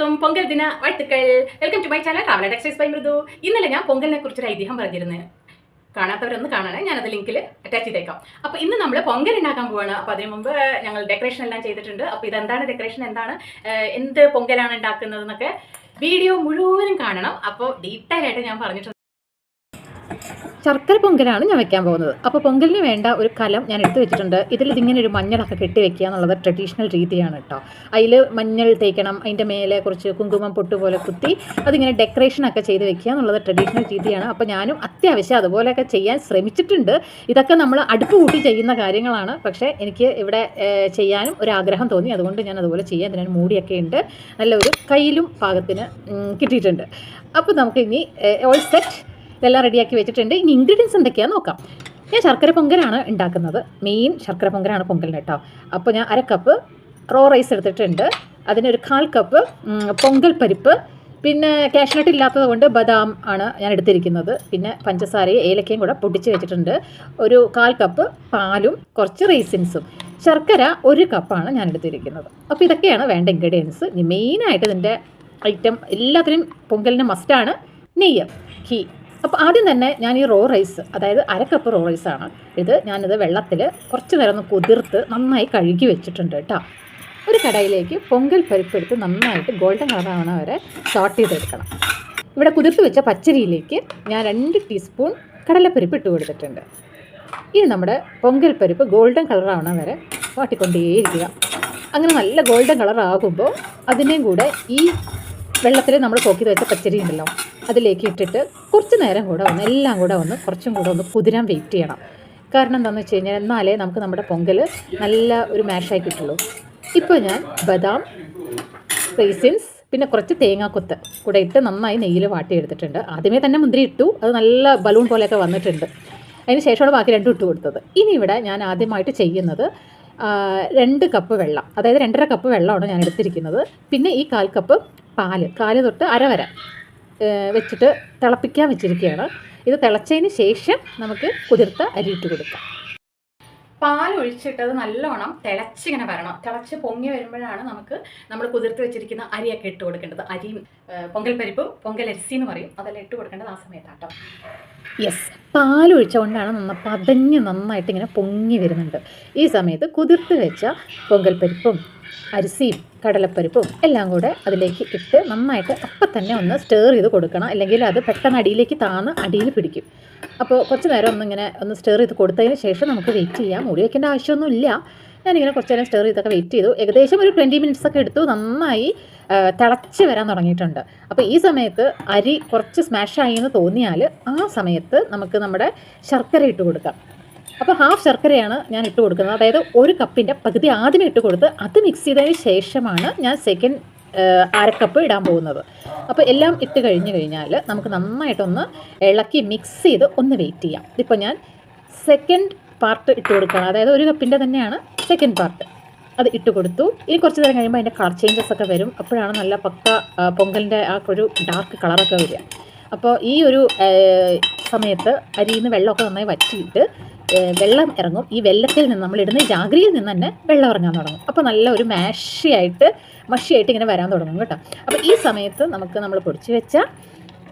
എല്ലാവർക്കും പൊങ്കൽ ദിന വാഴ്ത്തുക്കൾ. Welcome to my channel travel textiles by Mridu ഇന്നലെ ഞാൻ പൊങ്കലിനെ കുറിച്ചൊരു ഐതിഹ്യം പറഞ്ഞിരുന്നു. കാണാത്തവരൊന്ന് കാണണേ ഞാനത് ലിങ്കിൽ അറ്റാച്ച് ചെയ്തേക്കാം. അപ്പോൾ ഇന്ന് നമ്മൾ പൊങ്കൽ ഉണ്ടാക്കാൻ പോവാണ്. അപ്പോൾ അതിന് മുമ്പ് ഞങ്ങൾ ഡെക്കറേഷൻ എല്ലാം ചെയ്തിട്ടുണ്ട്. അപ്പോൾ ഇതെന്താണ്? ഡെക്കറേഷൻ എന്താണ്? എന്ത് പൊങ്കലാണ് ഉണ്ടാക്കുന്നത് എന്നൊക്കെ വീഡിയോ മുഴുവനും കാണണം. അപ്പോൾ ഡീറ്റെയിൽ ആയിട്ട് ഞാൻ പറഞ്ഞിട്ടുണ്ട്. ശർക്കര പൊങ്കലാണ് ഞാൻ വെക്കാൻ പോകുന്നത്. അപ്പോൾ പൊങ്കലിന് വേണ്ട ഒരു കലം ഞാൻ എടുത്തു വെച്ചിട്ടുണ്ട്. ഇതിൽ ഇതിങ്ങനെ ഒരു മഞ്ഞളൊക്കെ കെട്ടി വെക്കുക എന്നുള്ളത് ട്രഡീഷണൽ രീതിയാണ് കേട്ടോ. അതിൽ മഞ്ഞൾ തേക്കണം അതിന്റെ മേലെ കുറച്ച് കുങ്കുമം പൊട്ട് പോലെ കുത്തി അതിങ്ങനെ ഡെക്കറേഷൻ ഒക്കെ ചെയ്ത് വെക്കുക എന്നുള്ളത് ട്രഡീഷണൽ രീതിയാണ്. അപ്പോൾ ഞാനും അത്യാവശ്യം അതുപോലെയൊക്കെ ചെയ്യാൻ ശ്രമിച്ചിട്ടുണ്ട്. ഇതൊക്കെ നമ്മൾ അടുപ്പ് കൂട്ടി ചെയ്യുന്ന കാര്യങ്ങളാണ്. പക്ഷേ എനിക്ക് ഇവിടെ ചെയ്യാനും ഒരു ആഗ്രഹം തോന്നി. അതുകൊണ്ട് ഞാൻ അതുപോലെ ചെയ്യാൻ ഇതിന് മൂടിയൊക്കെ ഉണ്ട്. നല്ലൊരു കയ്യിലും പാകത്തിന് കിട്ടിയിട്ടുണ്ട്. അപ്പോൾ നമുക്ക് ഇനി ഓൾ സെറ്റ് ഇതെല്ലാം റെഡിയാക്കി വെച്ചിട്ടുണ്ട്. ഇനി ഇൻഗ്രീഡിയൻസ് എന്തൊക്കെയാണെന്ന് നോക്കാം. ഞാൻ ശർക്കര പൊങ്കലാണ് ഉണ്ടാക്കുന്നത്. മെയിൻ ശർക്കര പൊങ്കലാണ് പൊങ്കലിന് കേട്ടോ. അപ്പോൾ ഞാൻ അര കപ്പ് റോ റൈസ് എടുത്തിട്ടുണ്ട്. അതിനൊരു കാൽ കപ്പ് പൊങ്കൽ പരിപ്പ്. പിന്നെ കാഷ്നട്ട് ഇല്ലാത്തത് കൊണ്ട് ബദാം ആണ് ഞാൻ എടുത്തിരിക്കുന്നത്. പിന്നെ പഞ്ചസാരയും ഏലക്കയും കൂടെ പൊടിച്ച് വെച്ചിട്ടുണ്ട്. ഒരു കാൽ കപ്പ് പാലും കുറച്ച് റേസിൻസും ശർക്കര ഒരു കപ്പാണ് ഞാൻ എടുത്തിരിക്കുന്നത്. അപ്പോൾ ഇതൊക്കെയാണ് വേണ്ട ഇൻഗ്രീഡിയൻസ് മെയിനായിട്ട് ഇതിന്റെ ഐറ്റം എല്ലാത്തിനും പൊങ്കലിന് മസ്റ്റാണ് നെയ്യ് ഘീ. അപ്പോൾ ആദ്യം തന്നെ ഞാൻ ഈ റോ റൈസ് അതായത് അര കപ്പ് റോ റൈസാണ് ഇത് ഞാനിത് വെള്ളത്തിൽ കുറച്ച് നേരം ഒന്ന് കുതിർത്ത് നന്നായി കഴുകി വെച്ചിട്ടുണ്ട് കേട്ടോ. ഒരു കടയിലേക്ക് പൊങ്കൽ പരിപ്പെടുത്ത് നന്നായിട്ട് ഗോൾഡൻ കളറാവണ വരെ ഷോർട്ട് ചെയ്തെടുക്കണം. ഇവിടെ കുതിർത്ത് വെച്ച പച്ചരിയിലേക്ക് ഞാൻ രണ്ട് ടീസ്പൂൺ കടലപ്പരിപ്പ് ഇട്ട് കൊടുത്തിട്ടുണ്ട്. ഇനി നമ്മുടെ പൊങ്കൽ പരിപ്പ് ഗോൾഡൻ കളറാവണ വരെ വാട്ടിക്കൊണ്ടേയിരിക്കുക. അങ്ങനെ നല്ല ഗോൾഡൻ കളർ ആകുമ്പോൾ അതിനെയും കൂടെ ഈ വെള്ളത്തിൽ നമ്മൾ പോക്കി വെച്ച പച്ചരി ഉണ്ടല്ലോ അതിലേക്ക് ഇട്ടിട്ട് കുറച്ച് നേരം കൂടെ ഒന്ന് എല്ലാം കൂടെ ഒന്ന് കുറച്ചും കൂടെ ഒന്ന് കുതിരാൻ വെയിറ്റ് ചെയ്യണം. കാരണം എന്താണെന്ന് വെച്ച് കഴിഞ്ഞാൽ എന്നാലേ നമുക്ക് നമ്മുടെ പൊങ്കൽ നല്ല ഒരു മാഷായി കിട്ടുള്ളൂ. ഇപ്പോൾ ഞാൻ ബദാം റേസിൻസ് പിന്നെ കുറച്ച് തേങ്ങാക്കൊത്ത് കൂടെ ഇട്ട് നന്നായി നെയ്യിൽ വാട്ടിയെടുത്തിട്ടുണ്ട്. ആദ്യമേ തന്നെ മുന്തിരി ഇട്ടു അത് നല്ല ബലൂൺ പോലെയൊക്കെ വന്നിട്ടുണ്ട്. അതിന് ശേഷമാണ് ബാക്കി രണ്ടും ഇട്ട് കൊടുത്തത്. ഇനി ഇവിടെ ഞാൻ ആദ്യമായിട്ട് ചെയ്യുന്നത് രണ്ട് കപ്പ് വെള്ളം അതായത് രണ്ടര കപ്പ് വെള്ളമാണ് ഞാൻ എടുത്തിരിക്കുന്നത്. പിന്നെ ഈ കാൽ കപ്പ് പാൽ കാൽ തൊട്ട് അര വരെ. ഏ, വെച്ചിട്ട് തിളപ്പിക്കാൻ വെച്ചിരിക്കുകയാണ്. ഇത് തിളച്ചതിന് ശേഷം നമുക്ക് കുതിർത്ത അരിയിട്ട് കൊടുക്കാം. പാൽ ഒഴിച്ചിട്ടത് നല്ലോണം തിളച്ചിങ്ങനെ വരണം. തിളച്ച് പൊങ്ങി വരുമ്പോഴാണ് നമുക്ക് നമ്മൾ കുതിർത്ത് വെച്ചിരിക്കുന്ന അരിയൊക്കെ ഇട്ട് കൊടുക്കേണ്ടത്. അരിയും പൊങ്കൽ പരിപ്പും പൊങ്കൽ അരിസി എന്ന് പറയും. അതെല്ലാം ഇട്ട് കൊടുക്കേണ്ടത് ആ സമയത്താട്ടോ. യെസ് പാൽ ഒഴിച്ചുകൊണ്ടാണ് നന്ന പതഞ്ഞ് നന്നായിട്ട് ഇങ്ങനെ പൊങ്ങി വരുന്നുണ്ട്. ഈ സമയത്ത് കുതിർത്ത് വെച്ച പൊങ്കൽ പരിപ്പും അരിസിയും കടലപ്പരിപ്പും എല്ലാം കൂടെ അതിലേക്ക് ഇട്ട് നന്നായിട്ട് അപ്പം തന്നെ ഒന്ന് സ്റ്റേർ ചെയ്ത് കൊടുക്കണം. അല്ലെങ്കിൽ അത് പെട്ടെന്ന് അടിയിലേക്ക് താന്ന് അടിയിൽ പിടിക്കും. അപ്പോൾ കുറച്ച് നേരം ഒന്നിങ്ങനെ ഒന്ന് സ്റ്റേർ ചെയ്ത് കൊടുത്തതിന് ശേഷം നമുക്ക് വെയിറ്റ് ചെയ്യാം. മുടി വയ്ക്കേണ്ട ആവശ്യമൊന്നുമില്ല. ഞാനിങ്ങനെ കുറച്ച് നേരം സ്റ്റേർ ചെയ്തൊക്കെ വെയിറ്റ് ചെയ്തു. ഏകദേശം ഒരു ട്വന്റി മിനിറ്റ്സ് ഒക്കെ എടുത്തു. നന്നായി തിളച്ച് വരാൻ തുടങ്ങിയിട്ടുണ്ട്. അപ്പോൾ ഈ സമയത്ത് അരി കുറച്ച് സ്മാഷായി എന്ന് തോന്നിയാൽ ആ സമയത്ത് നമുക്ക് നമ്മുടെ ശർക്കര ഇട്ട് കൊടുക്കാം. അപ്പോൾ ഹാഫ് ശർക്കരയാണ് ഞാൻ ഇട്ട് കൊടുക്കുന്നത്. അതായത് ഒരു കപ്പിന്റെ പകുതി ആദ്യം ഇട്ട് കൊടുത്ത് അത് മിക്സ് ചെയ്തതിന് ശേഷമാണ് ഞാൻ സെക്കൻഡ് അരക്കപ്പ് ഇടാൻ പോകുന്നത്. അപ്പോൾ എല്ലാം ഇട്ട് കഴിഞ്ഞ് കഴിഞ്ഞാൽ നമുക്ക് നന്നായിട്ടൊന്ന് ഇളക്കി മിക്സ് ചെയ്ത് ഒന്ന് വെയിറ്റ് ചെയ്യാം. ഇതിപ്പോൾ ഞാൻ സെക്കൻഡ് പാർട്ട് ഇട്ട് കൊടുക്കുകയാണ്. അതായത് ഒരു കപ്പിന്റെ തന്നെയാണ് സെക്കൻഡ് പാർട്ട് അത് ഇട്ട് കൊടുത്തു. ഇനി കുറച്ച് നേരം കഴിയുമ്പോൾ അതിന്റെ കളർ ചേഞ്ചസ് ഒക്കെ വരും. അപ്പോഴാണ് നല്ല പക്ക പൊങ്കലിന്റെ ആ ഒരു ഡാർക്ക് കളറൊക്കെ വരിക. അപ്പോൾ ഈ ഒരു സമയത്ത് അരിയിൽ നിന്ന് വെള്ളമൊക്കെ നന്നായി വറ്റിയിട്ട് വെള്ളം ഇറങ്ങും. ഈ വെള്ളത്തിൽ നിന്ന് നമ്മളിടുന്ന ജാഗ്രിയിൽ നിന്ന് തന്നെ വെള്ളം ഇറങ്ങാൻ തുടങ്ങും. അപ്പോൾ നല്ല ഒരു മാഷിയായിട്ട് മഷിയായിട്ട് ഇങ്ങനെ വരാൻ തുടങ്ങും കേട്ടോ. അപ്പോൾ ഈ സമയത്ത് നമുക്ക് നമ്മൾ പൊടിച്ച് വെച്ച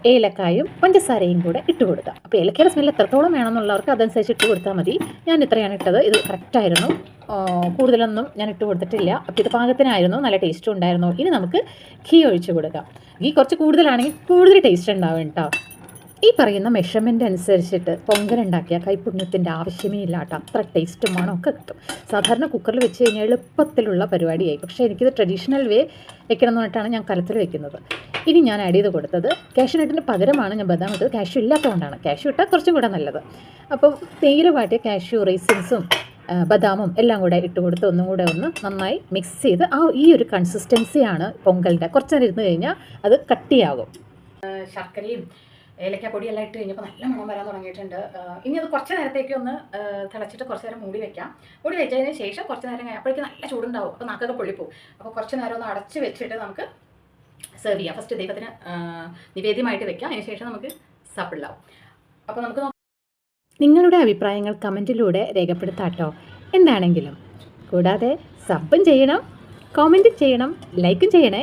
ഏലക്കായും പഞ്ചസാരയും കൂടെ ഇട്ട് കൊടുക്കുക അപ്പോൾ ഏലക്കയുടെ സ്മെല്ല് എത്രത്തോളം വേണമെന്നുള്ളവർക്ക് അതനുസരിച്ച് ഇട്ട് കൊടുത്താൽ മതി. ഞാൻ ഇത്രയാണ് ഇട്ടത്. ഇത് കറക്റ്റായിരുന്നു കൂടുതലൊന്നും ഞാൻ ഇട്ട് കൊടുത്തിട്ടില്ല. അപ്പോൾ ഇത് പാകത്തിനായിരുന്നു. നല്ല ടേസ്റ്റും ഉണ്ടായിരുന്നു. ഇനി നമുക്ക് ഘീ ഒഴിച്ച് കൊടുക്കാം. ഘീ കുറച്ച് കൂടുതലാണെങ്കിൽ കൂടുതൽ ടേസ്റ്റ് ഉണ്ടാവും കേട്ടോ. ഈ പറയുന്ന മെഷർമെന്റ് അനുസരിച്ചിട്ട് പൊങ്കലുണ്ടാക്കിയ കൈപ്പുണ്യത്തിന്റെ ആവശ്യമേ ഇല്ലാത്ത അത്ര ടേസ്റ്റും ഒക്കെ കിട്ടും. സാധാരണ കുക്കറിൽ വെച്ച് കഴിഞ്ഞാൽ എളുപ്പത്തിലുള്ള പരിപാടിയായി. പക്ഷേ എനിക്കിത് ട്രഡീഷണൽ വേ വെക്കണം എന്ന് പറഞ്ഞിട്ടാണ് ഞാൻ കലത്തിൽ വെക്കുന്നത്. ഇനി ഞാൻ ആഡ് ചെയ്ത് കൊടുത്തത് കാഷ്യൂനട്ടിന് പകരമാണ് ഞാൻ ബദാം ഇട്ടത് കാഷ്യൂ ഇല്ലാത്തതുകൊണ്ടാണ്. കാഷ്യൂ ഇട്ടാൽ കുറച്ചും കൂടെ നല്ലത്. അപ്പോൾ തേയില വാട്ടിയ കാഷ്യൂ റൈസിൻസും ബദാമും എല്ലാം കൂടെ ഇട്ട് കൊടുത്ത് ഒന്നും കൂടെ ഒന്ന് നന്നായി മിക്സ് ചെയ്ത് ആ ഈ ഒരു കൺസിസ്റ്റൻസിയാണ് പൊങ്കലിന്റെ. കുറച്ച് നേരം ഇരുന്ന് കഴിഞ്ഞാൽ അത് കട്ടിയാകും. ശർക്കരയും ഏലക്കാപ്പൊടിയെല്ലാം ഇട്ട് കഴിഞ്ഞപ്പോൾ നല്ല മണം വരാൻ തുടങ്ങിയിട്ടുണ്ട്. ഇനി അത് കുറച്ച് നേരത്തേക്ക് ഒന്ന് തിളച്ചിട്ട് കുറച്ച് നേരം മൂടി വെക്കാം. മൂടി വെച്ചതിന് ശേഷം കുറച്ച് നേരം കഴിഞ്ഞപ്പോഴേക്ക് നല്ല ചൂടുണ്ടാവും. അപ്പോൾ നാക്കൊക്കെ പൊള്ളിപ്പോവും. അപ്പോൾ കുറച്ച് നേരം ഒന്ന് അടച്ച് വെച്ചിട്ട് നമുക്ക് സെർവ് ചെയ്യാം. ഫസ്റ്റ് ദൈവത്തിന് നിവേദ്യമായിട്ട് വെക്കാം. അതിന് ശേഷം നമുക്ക് സപ്പിളാവും അപ്പോൾ നമുക്ക് നിങ്ങളുടെ അഭിപ്രായങ്ങൾ കമന്റിലൂടെ രേഖപ്പെടുത്താട്ടോ. എന്താണെങ്കിലും കൂടാതെ സബും ചെയ്യണം കോമന്റും ചെയ്യണം ലൈക്കും ചെയ്യണേ.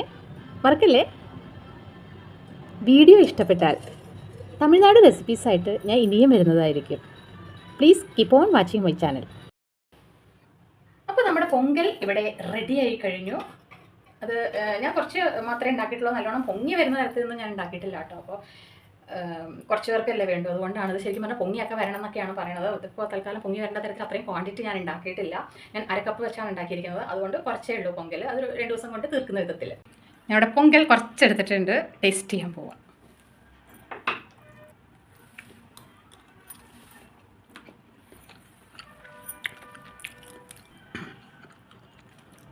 മറക്കല്ലേ? വീഡിയോ ഇഷ്ടപ്പെട്ടാൽ തമിഴ്നാട് റെസിപ്പീസായിട്ട് ഞാൻ ഇനിയും വരുന്നതായിരിക്കും. Please keep on watching my channel അപ്പോൾ നമ്മുടെ പൊങ്കൽ ഇവിടെ റെഡി ആയി കഴിഞ്ഞു. അത് ഞാൻ കുറച്ച് മാത്രമേ ഉണ്ടാക്കിയിട്ടുള്ളൂ. നല്ലോണം പൊങ്ങി വരുന്ന തരത്തിലൊന്നും ഞാൻ ഉണ്ടാക്കിയിട്ടില്ല കേട്ടോ. അപ്പോൾ കുറച്ച് പേർക്കല്ലേ വേണ്ടു. അതുകൊണ്ടാണ് ഇത് ശരിക്കും പറഞ്ഞാൽ പൊങ്ങിയൊക്കെ വരണം എന്നൊക്കെയാണ് പറയുന്നത് ഇതിപ്പോൾ തൽക്കാലം പൊങ്ങി വരേണ്ട തരത്തിൽ അത്രയും ക്വാണ്ടിറ്റി ഞാൻ ഉണ്ടാക്കിയിട്ടില്ല. ഞാൻ അരക്കപ്പ് വെച്ചാണ് ഉണ്ടാക്കിയിരിക്കുന്നത്. അതുകൊണ്ട് കുറച്ചേ ഉള്ളൂ പൊങ്കൽ. അത് രണ്ട് ദിവസം കൊണ്ട് തീർക്കുന്ന വിധത്തിൽ ഞങ്ങളുടെ പൊങ്കൽ കുറച്ചെടുത്തിട്ടുണ്ട്. ടേസ്റ്റ് ചെയ്യാൻ പോവാം.